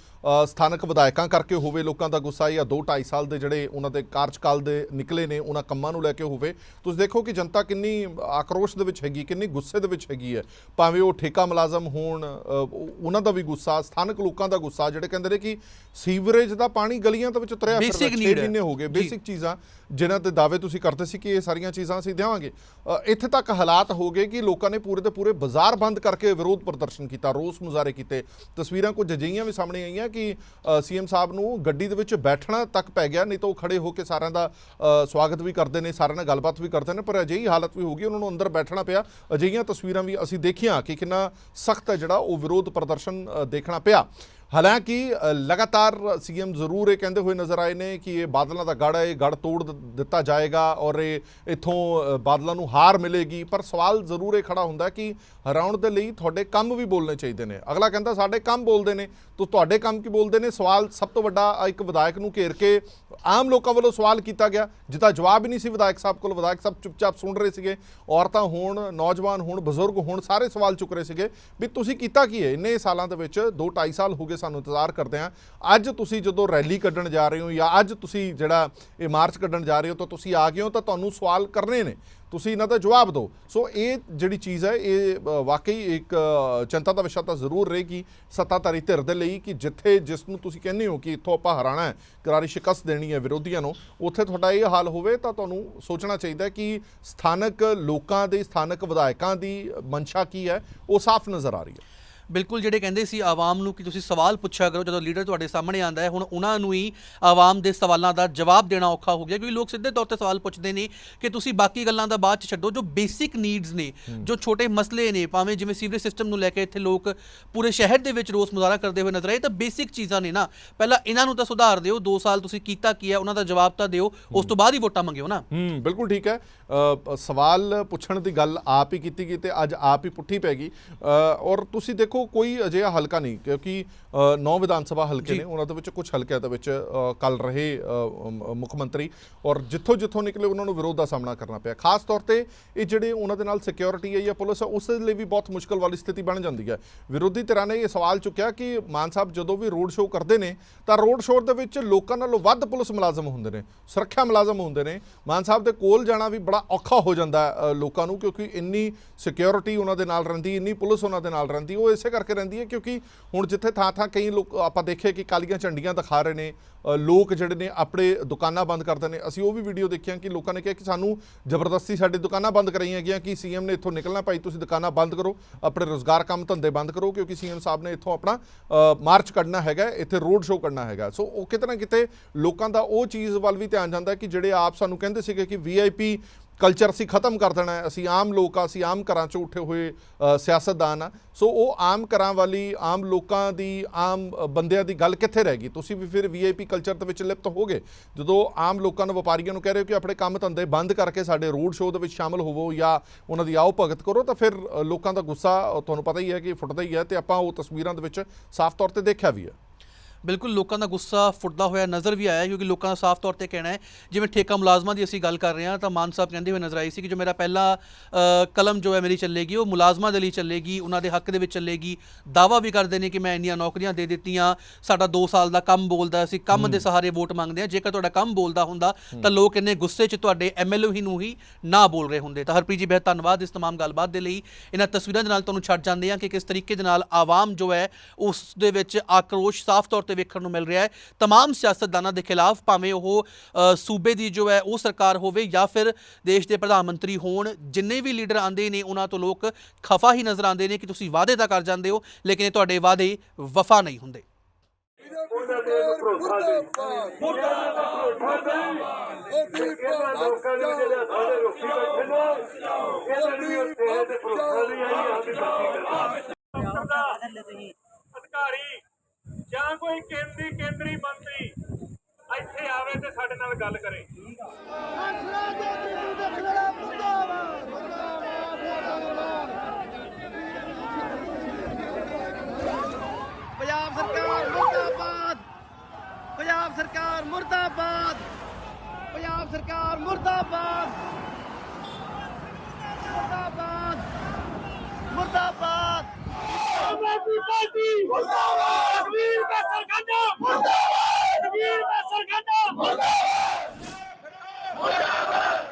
ਸਥਾਨਕ ਵਿਧਾਇਕਾਂ ਕਰਕੇ ਹੋਵੇ ਲੋਕਾਂ ਦਾ ਗੁੱਸਾ ਜਾਂ 2 2.5 ਸਾਲ ਦੇ ਜਿਹੜੇ ਉਹਨਾਂ ਦੇ ਕਾਰਜਕਾਲ ਦੇ ਨਿਕਲੇ ਨੇ ਉਹਨਾਂ ਕੰਮਾਂ ਨੂੰ ਲੈ ਕੇ ਹੋਵੇ ਤੁਸੀਂ ਦੇਖੋ ਕਿ ਜਨਤਾ ਕਿੰਨੀ ਆਕਰੋਸ਼ ਦੇ ਵਿੱਚ ਹੈਗੀ ਕਿੰਨੀ ਗੁੱਸੇ ਦੇ ਵਿੱਚ ਹੈਗੀ ਹੈ ਭਾਵੇਂ ਉਹ ਠੇਕਾ ਮੁਲਾਜ਼ਮ ਹੋਣ ਉਹਨਾਂ ਦਾ ਵੀ ਗੁੱਸਾ ਸਥਾਨਕ ਲੋਕਾਂ ਦਾ ਗੁੱਸਾ ਜਿਹੜੇ ਕਹਿੰਦੇ ਨੇ ਕਿ ਸੀਵਰੇਜ ਦਾ ਪਾਣੀ ਗਲੀਆਂ ਦੇ ਵਿੱਚ ਤੁਰਿਆ Basic ਫਿਰਦਾ 6 need ਹੈ। ਮਹੀਨੇ ਹੋ ਗਏ। ਬੇਸਿਕ ਚੀਜ਼ਾਂ ਜਿਨ੍ਹਾਂ ਤੇ ਦਾਅਵੇ ਤੁਸੀਂ ਕਰਦੇ ਸੀ ਕਿ ਇਹ ਸਾਰੀਆਂ ਚੀਜ਼ਾਂ ਅਸੀਂ ਦੇਵਾਂਗੇ ਇੱਥੇ ਤੱਕ ਹਾਲਾਤ ਹੋ ਗਏ ਕਿ ਲੋਕਾਂ ਨੇ ਪੂਰੇ ਦੇ ਪੂਰੇ ਬਾਜ਼ਾਰ ਬੰਦ ਕਰਕੇ ਵਿਰੋਧ ਪ੍ਰਦਰਸ਼ਨ ਕੀਤਾ ਰੋਸ ਮੁਜ਼ਾਹਰੇ ਕੀਤੇ ਤਸਵੀਰਾਂ ਕੁਝ ਅਜਿਹੀਆਂ ਵੀ ਸਾਹਮਣੇ ਆਈਆਂ ਕਿ ਸੀਐਮ ਸਾਹਿਬ ਨੂੰ ਗੱਡੀ ਦੇ ਵਿੱਚ ਬੈਠਣਾ ਤੱਕ ਪੈ ਗਿਆ ਨਹੀਂ ਤਾਂ ਉਹ ਖੜੇ ਹੋ ਕੇ ਸਾਰਿਆਂ ਦਾ ਅ, ਸਵਾਗਤ ਵੀ ਕਰਦੇ ਨੇ ਸਾਰਿਆਂ ਨਾਲ ਗੱਲਬਾਤ ਵੀ ਕਰਦੇ ਨੇ ਪਰ ਅਜਿਹੀ ਹਾਲਤ ਵੀ ਹੋ ਗਈ ਉਹਨਾਂ ਨੂੰ ਅੰਦਰ ਬੈਠਣਾ ਪਿਆ। ਅਜਿਹੀਆਂ ਤਸਵੀਰਾਂ ਵੀ ਅਸੀਂ ਦੇਖੀਆਂ ਕਿ ਕਿੰਨਾ ਸਖਤ ਹੈ ਜਿਹੜਾ ਉਹ ਵਿਰੋਧ ਪ੍ਰਦਰਸ਼ਨ ਦੇਖਣਾ ਪਿਆ। ਹਾਲਾਂਕਿ ਅ, ਲਗਾਤਾਰ ਸੀਐਮ ਜ਼ਰੂਰ ਇਹ ਕਹਿੰਦੇ ਹੋਏ ਨਜ਼ਰ ਆਏ ਨੇ ਕਿ ਇਹ ਬਾਦਲਾਂ ਦਾ ਗੜ ਹੈ ਇਹ ਗੜ ਤੋੜ ਦਿੱਤਾ ਜਾਏਗਾ ਔਰ ਇਹ ਇੱਥੋਂ ਬਾਦਲਾਂ ਨੂੰ ਹਾਰ ਮਿਲੇਗੀ। ਪਰ ਸਵਾਲ ਜ਼ਰੂਰ ਇਹ ਖੜਾ ਹੁੰਦਾ ਕਿ ਹਰਾਉਣ ਦੇ ਲਈ ਤੁਹਾਡੇ ਕੰਮ ਵੀ ਬੋਲਣੇ ਚਾਹੀਦੇ ਨੇ। ਅਗਲਾ ਕਹਿੰਦਾ ਸਾਡੇ ਕੰਮ ਬੋਲਦੇ ਨੇ। ਤੋ ਤੁਹਾਡੇ ਕੰਮ ਕੀ ਬੋਲਦੇ ਨੇ? ਸਵਾਲ ਸਭ ਤੋਂ ਵੱਡਾ ਇੱਕ ਵਿਧਾਇਕ ਨੂੰ ਘੇਰ ਕੇ ਆਮ ਲੋਕਾਂ ਵੱਲੋਂ ਸਵਾਲ ਕੀਤਾ ਗਿਆ। ਜਿਹਦਾ ਜਵਾਬ ਹੀ ਨਹੀਂ ਸੀ ਵਿਧਾਇਕ ਸਾਹਿਬ ਕੋਲ। ਵਿਧਾਇਕ ਸਾਹਿਬ ਚੁੱਪਚਾਪ ਸੁਣ ਰਹੇ ਸੀਗੇ। ਔਰਤਾਂ ਹੋਣ ਨੌਜਵਾਨ ਹੋਣ ਬਜ਼ੁਰਗ ਹੋਣ ਸਾਰੇ ਸਵਾਲ ਚੁੱਕ ਰਹੇ ਸੀਗੇ ਵੀ ਤੁਸੀਂ ਕੀਤਾ ਕੀ ਹੈ? ਇੰਨੇ ਸਾਲਾਂ ਦੇ ਵਿੱਚ 2 2.5 ਸਾਲ ਹੋ ਗਏ ਸਾਨੂੰ ਇੰਤਜ਼ਾਰ ਕਰਦੇ ਆ ਅੱਜ ਤੁਸੀਂ ਜਦੋਂ ਰੈਲੀ ਕੱਢਣ ਜਾ ਰਹੇ ਹੋ ਜਾਂ ਅੱਜ ਤੁਸੀਂ ਜਿਹੜਾ ਇਹ ਮਾਰਚ ਕੱਢਣ ਜਾ ਰਹੇ ਹੋ ਤਾਂ ਤੁਸੀਂ ਆ ਗਏ ਹੋ ਤਾਂ ਤੁਹਾਨੂੰ ਸਵਾਲ ਕਰਨੇ ਨੇ। ਤੁਸੀਂ ਇਹਨਾਂ ਦਾ ਜਵਾਬ ਦਿਓ। ਸੋ ਇਹ ਜਿਹੜੀ ਚੀਜ਼ ਹੈ, ਇਹ ਵਾਕਈ ਇੱਕ ਚਿੰਤਾ ਦਾ ਵਿਸ਼ਾ ਤਾਂ ਜ਼ਰੂਰ ਰਹੇਗੀ ਸੱਤਾਧਾਰੀ ਧਿਰ ਦੇ ਲਈ ਕਿ ਜਿੱਥੇ ਜਿਸ ਨੂੰ ਤੁਸੀਂ ਕਹਿੰਦੇ ਹੋ ਕਿ ਇੱਥੋਂ ਆਪਾਂ ਹਰਾਣਾ ਹੈ, ਕਰਾਰੀ ਸ਼ਿਕਸਤ ਦੇਣੀ ਹੈ ਵਿਰੋਧੀਆਂ ਨੂੰ, ਉੱਥੇ ਤੁਹਾਡਾ ਇਹ ਹਾਲ ਹੋਵੇ ਤਾਂ ਤੁਹਾਨੂੰ ਸੋਚਣਾ ਚਾਹੀਦਾ ਕਿ ਸਥਾਨਕ ਲੋਕਾਂ ਦੇ, ਸਥਾਨਕ ਵਿਧਾਇਕਾਂ ਦੀ ਮਨਸ਼ਾ ਕੀ ਹੈ, ਉਹ ਸਾਫ਼ ਨਜ਼ਰ ਆ ਰਹੀ ਹੈ। ਬਿਲਕੁਲ ਜਿਹੜੇ ਕਹਿੰਦੇ ਸੀ ਆਵਾਮ ਨੂੰ ਕਿ ਤੁਸੀਂ ਸਵਾਲ ਪੁੱਛਿਆ ਕਰੋ ਜਦੋਂ ਲੀਡਰ ਤੁਹਾਡੇ ਸਾਹਮਣੇ ਆਂਦਾ ਹੈ ਹੁਣ ਉਹਨਾਂ ਨੂੰ ਹੀ ਆਵਾਮ ਦੇ ਸਵਾਲਾਂ ਦਾ ਜਵਾਬ ਦੇਣਾ ਔਖਾ ਹੋ ਗਿਆ ਕਿਉਂਕਿ ਲੋਕ ਸਿੱਧੇ ਤੌਰ ਤੇ ਸਵਾਲ ਪੁੱਛਦੇ ਨੇ ਕਿ ਤੁਸੀਂ ਬਾਕੀ ਗੱਲਾਂ ਦਾ ਬਾਅਦ ਚ ਛੱਡੋ ਜੋ ਬੇਸਿਕ ਨੀਡਸ ਨੇ ਜੋ ਛੋਟੇ ਮਸਲੇ ਨੇ ਭਾਵੇਂ ਜਿਵੇਂ ਸੀਵਰੇਜ ਸਿਸਟਮ ਨੂੰ ਲੈ ਕੇ ਇੱਥੇ ਲੋਕ ਪੂਰੇ ਸ਼ਹਿਰ ਦੇ ਵਿੱਚ ਰੋਸ ਮੁਜ਼ਾਹਰਾ ਕਰਦੇ ਹੋਏ ਨਜ਼ਰ ਆਏ ਤਾਂ ਬੇਸਿਕ ਚੀਜ਼ਾਂ ਨੇ ਨਾ। ਪਹਿਲਾਂ ਇਹਨਾਂ ਨੂੰ ਤਾਂ ਸੁਧਾਰ ਦਿਓ 2 ਸਾਲ ਤੁਸੀਂ ਕੀਤਾ ਕੀ ਹੈ ਉਹਨਾਂ ਦਾ ਜਵਾਬ ਤਾਂ ਦਿਓ ਉਸ ਤੋਂ ਬਾਅਦ ਹੀ ਵੋਟਾਂ ਮੰਗਿਓ ਨਾ। ਹੂੰ ਬਿਲਕੁਲ ਠੀਕ ਹੈ। ਸਵਾਲ ਪੁੱਛਣ ਦੀ ਗੱਲ ਆਪ ਹੀ ਕੀਤੀ ਗਈ ਤੇ ਅੱਜ ਆਪ ਹੀ ਪੁੱਠੀ ਪੈ ਗਈ। ਔਰ ਤੁਸੀਂ ਦੇਖੋ ਵਿੱਚੋਂ ਕੋਈ ਅਜਿਹਾ ਹਲਕਾ ਨਹੀਂ ਕਿਉਂਕਿ ਨੌ ਵਿਧਾਨ ਸਭਾ ਹਲਕੇ ਨੇ ਉਹਨਾਂ ਦੇ ਵਿੱਚ ਕੁਝ ਹਲਕਿਆਂ ਦੇ ਵਿੱਚ ਕੱਲ ਰਹੇ ਮੁੱਖ ਮੰਤਰੀ ਔਰ ਜਿੱਥੋਂ ਜਿੱਥੋਂ ਨਿਕਲੇ ਉਹਨਾਂ ਨੂੰ ਵਿਰੋਧ ਦਾ ਸਾਹਮਣਾ ਕਰਨਾ ਪਿਆ। ਖਾਸ ਤੌਰ ਤੇ ਇਹ ਜਿਹੜੇ ਉਹਨਾਂ ਦੇ ਨਾਲ ਸਿਕਿਉਰਿਟੀ ਹੈ ਜਾਂ ਪੁਲਿਸ ਹੈ ਉਸ ਦੇ ਲਈ ਵੀ ਬਹੁਤ ਮੁਸ਼ਕਲ ਵਾਲੀ ਸਥਿਤੀ ਬਣ ਜਾਂਦੀ ਹੈ। ਵਿਰੋਧੀ ਧਿਰਾਂ ਨੇ ਇਹ ਸਵਾਲ ਚੁੱਕਿਆ ਕਿ ਮਾਨ ਸਾਹਿਬ ਜਦੋਂ ਵੀ ਰੋਡ ਸ਼ੋਅ ਕਰਦੇ ਨੇ ਤਾਂ ਰੋਡ ਸ਼ੋਅ ਦੇ ਵਿੱਚ ਲੋਕਾਂ ਨਾਲੋਂ ਵੱਧ ਪੁਲਿਸ ਮੁਲਾਜ਼ਮ ਹੁੰਦੇ ਨੇ ਸੁਰੱਖਿਆ ਮੁਲਾਜ਼ਮ ਹੁੰਦੇ ਨੇ। ਮਾਨ ਸਾਹਿਬ ਦੇ ਕੋਲ ਜਾਣਾ ਵੀ ਬੜਾ ਔਖਾ ਹੋ ਜਾਂਦਾ ਲੋਕਾਂ ਨੂੰ ਕਿਉਂਕਿ ਇੰਨੀ ਸਿਕਿਉਰਿਟੀ ਉਹਨਾਂ ਦੇ ਨਾਲ ਰਹਿੰਦੀ ਇੰਨੀ ਪੁਲਿਸ ਉਹਨਾਂ ਦੇ ਨਾਲ ਰਹਿੰਦੀ ਉਹ ਇਸੇ ਕਰਕੇ ਰਹਿੰਦੀ ਹੈ ਕਿਉਂਕਿ ਹੁਣ ਜਿੱਥੇ ਥਾਂ ਥਾਂ ਕਈ ਲੋਕ, ਆਪਾਂ ਦੇਖੇ ਕਿ ਕਾਲੀਆਂ ਝੰਡੀਆਂ ਦਿਖਾ ਰਹੇ ਨੇ ਲੋਕ ਜਿਹੜੇ ਨੇ ਆਪਣੇ ਦੁਕਾਨਾਂ ਬੰਦ ਕਰਦੇ ਨੇ। ਅਸੀਂ ਉਹ ਵੀ ਵੀਡੀਓ ਦੇਖੀਆਂ ਕਿ ਲੋਕਾਂ ਨੇ ਕਿਹਾ ਕਿ ਸਾਨੂੰ ਜ਼ਬਰਦਸਤੀ ਸਾਡੀ ਦੁਕਾਨਾਂ ਬੰਦ ਕਰਾਈਆਂ ਗਈਆਂ ਕਿ ਸੀਐਮ ਨੇ ਇੱਥੋਂ ਨਿਕਲਣਾ, ਭਾਈ ਤੁਸੀਂ ਦੁਕਾਨਾਂ ਬੰਦ ਕਰੋ, ਆਪਣੇ ਰੋਜ਼ਗਾਰ ਕੰਮ ਧੰਦੇ ਬੰਦ ਕਰੋ ਕਿਉਂਕਿ ਸੀਐਮ ਸਾਹਿਬ ਨੇ ਇੱਥੋਂ ਆਪਣਾ ਮਾਰਚ ਕੱਢਣਾ ਹੈਗਾ, ਇੱਥੇ ਰੋਡ ਸ਼ੋਅ ਕਰਨਾ ਹੈਗਾ। ਸੋ ਉਹ ਕਿਤੇ ਨਾ ਕਿਤੇ ਲੋਕਾਂ ਦਾ ਉਹ ਚੀਜ਼ ਵੱਲ ਵੀ ਧਿਆਨ ਜਾਂਦਾ ਕਿ ਜਿਹੜੇ ਆਪ ਸਾਨੂੰ ਕਹਿੰਦੇ ਸੀਗੇ ਕਿ ਵੀਆਈਪੀ ਕਲਚਰ ਅਸੀਂ ਖਤਮ ਕਰ ਦੇਣਾ ਹੈ। ਅਸੀਂ ਆਮ ਲੋਕ ਆ ਅਸੀਂ ਆਮ ਘਰਾਂ 'ਚੋਂ ਉੱਠੇ ਹੋਏ ਸਿਆਸਤਦਾਨ ਆ ਸੋ ਉਹ ਆਮ ਘਰਾਂ ਵਾਲੀ, ਆਮ ਲੋਕਾਂ ਦੀ, ਆਮ ਬੰਦਿਆਂ ਦੀ ਗੱਲ ਕਿੱਥੇ ਰਹਿ ਗਈ? ਤੁਸੀਂ ਵੀ ਫਿਰ ਵੀਆਈਪੀ ਕਲਚਰ ਦੇ ਵਿੱਚ ਲਿਪਤ ਹੋਗੇ? ਜਦੋਂ ਆਮ ਲੋਕਾਂ ਨੂੰ, ਵਪਾਰੀਆਂ ਨੂੰ ਕਹਿ ਰਹੇ ਹੋ ਕਿ ਆਪਣੇ ਕੰਮ ਧੰਦੇ ਬੰਦ ਕਰਕੇ ਸਾਡੇ ਰੋਡ ਸ਼ੋਅ ਦੇ ਵਿੱਚ ਸ਼ਾਮਲ ਹੋਵੋ ਜਾਂ ਉਹਨਾਂ ਦੀ ਆਓ ਭਗਤ ਕਰੋ, ਤਾਂ ਫਿਰ ਲੋਕਾਂ ਦਾ ਗੁੱਸਾ ਤੁਹਾਨੂੰ ਪਤਾ ਹੀ ਹੈ ਕਿ ਫੁੱਟਦਾ ਹੀ ਹੈ ਤੇ ਆਪਾਂ ਉਹ ਤਸਵੀਰਾਂ ਦੇ ਵਿੱਚ ਸਾਫ਼ ਤੌਰ ਤੇ ਦੇਖਿਆ ਵੀ ਹੈ। ਬਿਲਕੁਲ ਲੋਕਾਂ ਦਾ ਗੁੱਸਾ ਫੁੱਟਦਾ ਹੋਇਆ ਨਜ਼ਰ ਵੀ ਆਇਆ ਕਿਉਂਕਿ ਲੋਕਾਂ ਦਾ ਸਾਫ਼ ਤੌਰ ਤੇ ਕਹਿਣਾ ਹੈ ਜਿਵੇਂ ਠੇਕਾ ਮੁਲਾਜ਼ਮਾਂ ਦੀ ਅਸੀਂ ਗੱਲ ਕਰ ਰਹੇ ਹਾਂ ਤਾਂ ਮਾਨ ਸਾਹਿਬ ਕਹਿੰਦੇ ਹੋਏ ਨਜ਼ਰ ਆਈ ਸੀ ਕਿ ਜੋ ਮੇਰਾ ਪਹਿਲਾ ਕਲਮ ਜੋ ਹੈ ਮੇਰੀ ਚੱਲੇਗੀ ਉਹ ਮੁਲਾਜ਼ਮਾਂ ਦੇ ਲਈ ਚੱਲੇਗੀ ਉਹਨਾਂ ਦੇ ਹੱਕ ਦੇ ਵਿੱਚ ਚੱਲੇਗੀ। ਦਾਵਾ ਵੀ ਕਰਦੇ ਨੇ ਕਿ ਮੈਂ ਇੰਨੀਆਂ ਨੌਕਰੀਆਂ ਦੇ ਦਿੱਤੀਆਂ ਸਾਡਾ 2 ਸਾਲ ਦਾ ਕੰਮ ਬੋਲਦਾ ਸੀ ਕੰਮ ਦੇ ਸਹਾਰੇ ਵੋਟ ਮੰਗਦੇ ਆ ਜੇਕਰ ਤੁਹਾਡਾ ਕੰਮ ਬੋਲਦਾ ਹੁੰਦਾ ਤਾਂ ਲੋਕ ਇੰਨੇ ਗੁੱਸੇ 'ਚ ਤੁਹਾਡੇ ਐਮਐਲਏ ਹੀ ਨੂੰ ਹੀ ਨਾ ਬੋਲ ਰਹੇ ਹੁੰਦੇ। ਤਾਂ ਹਰਪ੍ਰੀਤ ਜੀ ਬਹੁਤ ਧੰਨਵਾਦ ਇਸ ਤਮਾਮ ਗੱਲਬਾਤ ਦੇ ਲਈ। ਇਹਨਾਂ ਤਸਵੀਰਾਂ ਦੇ ਨਾਲ ਤੁਹਾਨੂੰ ਛੱਡ ਜਾਂਦੇ ਆ ਕਿ ਕਿਸ ਤਰੀਕੇ ਦੇ ਨਾਲ ਆਵਾਮ ਜੋ ਹੈ ਉਸ ਦੇ ਵਿੱਚ ਆਕਰੋਸ਼ ਸਾਫ਼ ਤੌਰ ਤੇ ਵੇਖਣ ਨੂੰ ਮਿਲ ਰਿਹਾ ਹੈ तमाम ਸਿਆਸਤਦਾਨਾਂ ਦੇ ਖਿਲਾਫ ਭਾਵੇਂ ਉਹ ਅ, ਸੂਬੇ ਦੀ ਜੋ ਹੈ ਉਹ ਸਰਕਾਰ ਹੋਵੇ ਜਾਂ ਫਿਰ ਦੇਸ਼ ਦੇ ਪ੍ਰਧਾਨ ਮੰਤਰੀ ਹੋਣ ਜਿੰਨੇ ਵੀ ਲੀਡਰ ਆਂਦੇ ਨੇ ਉਹਨਾਂ ਤੋਂ ਲੋਕ ਖਫਾ ਹੀ ਨਜ਼ਰ ਆਉਂਦੇ ਨੇ ਕਿ ਤੁਸੀਂ ਵਾਅਦੇ ਤਾਂ ਕਰ ਜਾਂਦੇ ਹੋ ਲੇਕਿਨ ਇਹ ਤੁਹਾਡੇ ਵਾਅਦੇ ਵਫਾ ਨਹੀਂ ਹੁੰਦੇ ਇਹਨਾਂ ਲੋਕਾਂ ਨੇ ਜਿਹੜੇ ਸਾਰੇ ਰੋਕੀ ਬੈਠੇ ਨੇ ਇਹਨਾਂ ਨੂੰ ਵੀ ਉੱਥੇ ਹੈ ਤੇ ਭਰੋਸਾ ਨਹੀਂ ਆਈ ਆਪਣੀ ਬਾਕੀ ਕਰਦਾ ਅਧਿਕਾਰੀ ਜਾਂ ਕੋਈ ਕੇਂਦਰੀ ਕੇਂਦਰੀ ਮੰਤਰੀ ਇੱਥੇ ਆਵੇ ਤੇ ਸਾਡੇ ਨਾਲ ਗੱਲ ਕਰੇ। ਪੰਜਾਬ ਸਰਕਾਰ ਮੁਰਦਾਬਾਦ। ਪੰਜਾਬ ਸਰਕਾਰ ਮੁਰਦਾਬਾਦ। ਪੰਜਾਬ ਸਰਕਾਰ ਮੁਰਦਾਬਾਦ। ਮੁਰਦਾਬਾਦ। ਮੁਰਦਾਬਾਦ। ਆਦਮੀ ਪਾਰਟੀ। ਮੁਰਦਾਬਾਦ। ਵੀਰ ਬਸਰ ਗੰਡਾ ਮੁਰਦਾਬਾਦ। ਵੀਰ ਬਸਰ ਗੰਡਾ ਮੁਰਦਾਬਾਦ। ਮੁਰਦਾਬਾਦ।